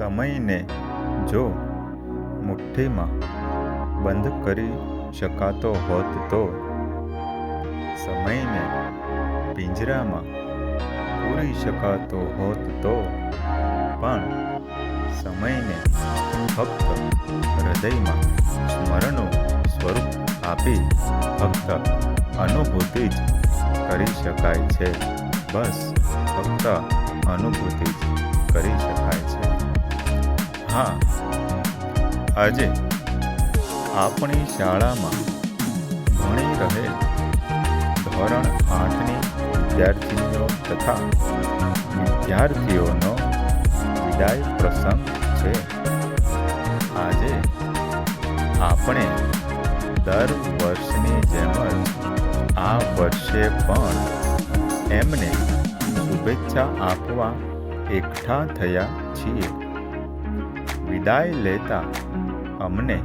સમયને જો મુઠ્ઠીમાં બંધ કરી શકાતો હોત તો સમયને પિંજરામાં પૂરી શકાતો હોત તો પણ સમયને ફક્ત હૃદયમાં સ્મરણનું સ્વરૂપ આપી ફક્ત અનુભૂતિ જ કરી શકાય છે. બસ ફક્ત અનુભૂતિ જ કરી શકાય છે. હા. આજે આપણી શાળામાં ભણી રહેલ ધોરણ આઠની વિદ્યાર્થીનીઓ તથા વિદ્યાર્થીઓનો વિદાય પ્રસંગ છે. આજે આપણે દર વર્ષની જેમ જ આ વર્ષે પણ એમને શુભેચ્છા આપવા એકઠા થયા છીએ. વિદાય લેતા અમને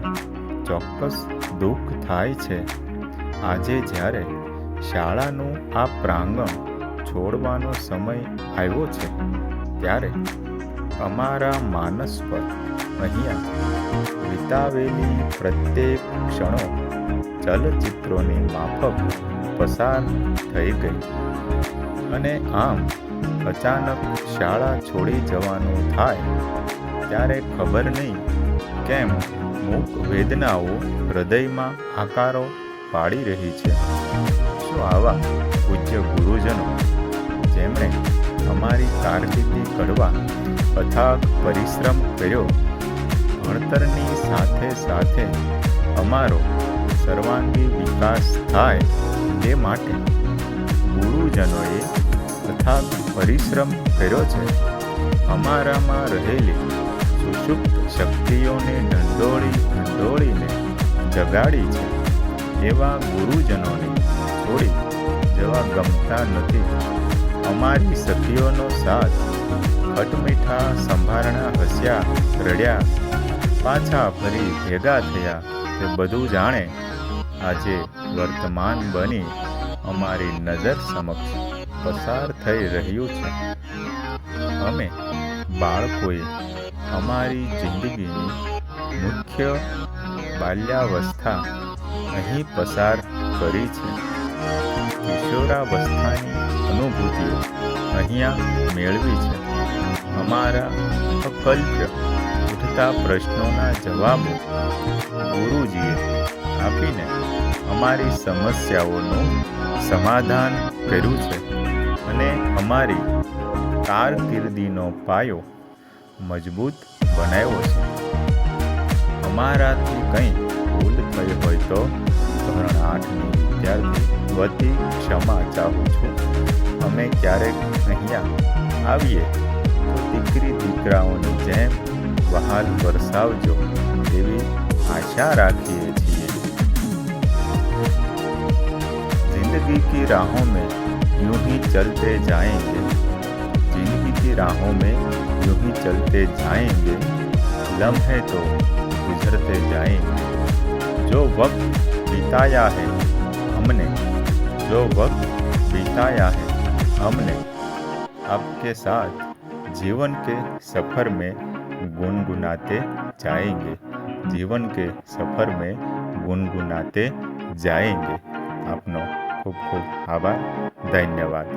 ચોક્કસ દુઃખ થાય છે. આજે જ્યારે શાળાનું આ પ્રાંગણ છોડવાનો સમય આવ્યો છે, ત્યારે અમારા માનસ પર અહીંયા વિતાવેલી પ્રત્યેક ક્ષણો ચલચિત્રોની માફક પસાર થઈ ગઈ. અને આમ અચાનક શાળા છોડી જવાનું થાય ત્યારે ખબર નહીં કેમ મૂક વેદનાઓ હૃદયમાં આકારો પાડી રહી છે. શું આવા પૂજ્ય ગુરુજનો જેમણે અમારી કારકિર્દી ઘડવા અથાગ પરિશ્રમ કર્યો, ભણતરની સાથે સાથે અમારો સર્વાંગી વિકાસ થાય તે માટે ગુરુજનોએ અથાગ પરિશ્રમ કર્યો છે. અમારામાં રહેલી સુષુપ્ત શક્તિઓને ઢંઢોળી ઢંઢોળીને જગાડી છે. એવા ગુરુજનોને છોડી જવા ગમતા નથી. અમારી સખીઓનો સાથ ખટમીઠા સંભારણા હસ્યા, રડ્યા, પાછા ફરી ભેગા થયા તે બધું જાણે આજે વર્તમાન બની અમારી નજર સમક્ષ પસાર થઈ રહ્યું છે. અમે બાળકોએ અમારી જિંદગીની મુખ્ય બાલ્યાવસ્થા અહીં પસાર કરી છે. કિશોરાવસ્થાની અનુભૂતિઓ અહીંયા મેળવી છે. અમારા અકલ્પ્ય ઉઠતા પ્રશ્નોના જવાબો ગુરુજીએ આપીને અમારી સમસ્યાઓનું સમાધાન કર્યું છે અને અમારી કારકિર્દીનો પાયો મજબૂત બનાવ્યો છે અમારાથી કંઈ ભૂલ થઈ હોય તો ધોરણ આઠની વિદ્યાર્થી વતી ક્ષમા ચાહું છું અમે ક્યારેક અહીંયા આવીએ તો દીકરી દીકરાઓની જેમ વહાલ વરસાવજો એવી આશા રાખીએ છીએ जिंदगी की राहों में यूं ही चलते जाएंगे जिंदगी की राहों में यूं ही चलते जाएंगे लम्हे तो गुजरते जाएंगे जो वक्त बिताया है हमने जो वक्त बिताया है हमने आपके साथ जीवन के सफ़र में गुनगुनाते जाएंगे जीवन के सफ़र में ગુનગુનાતે જાએંગે આપનો ખૂબ ખૂબ આભાર ધન્યવાદ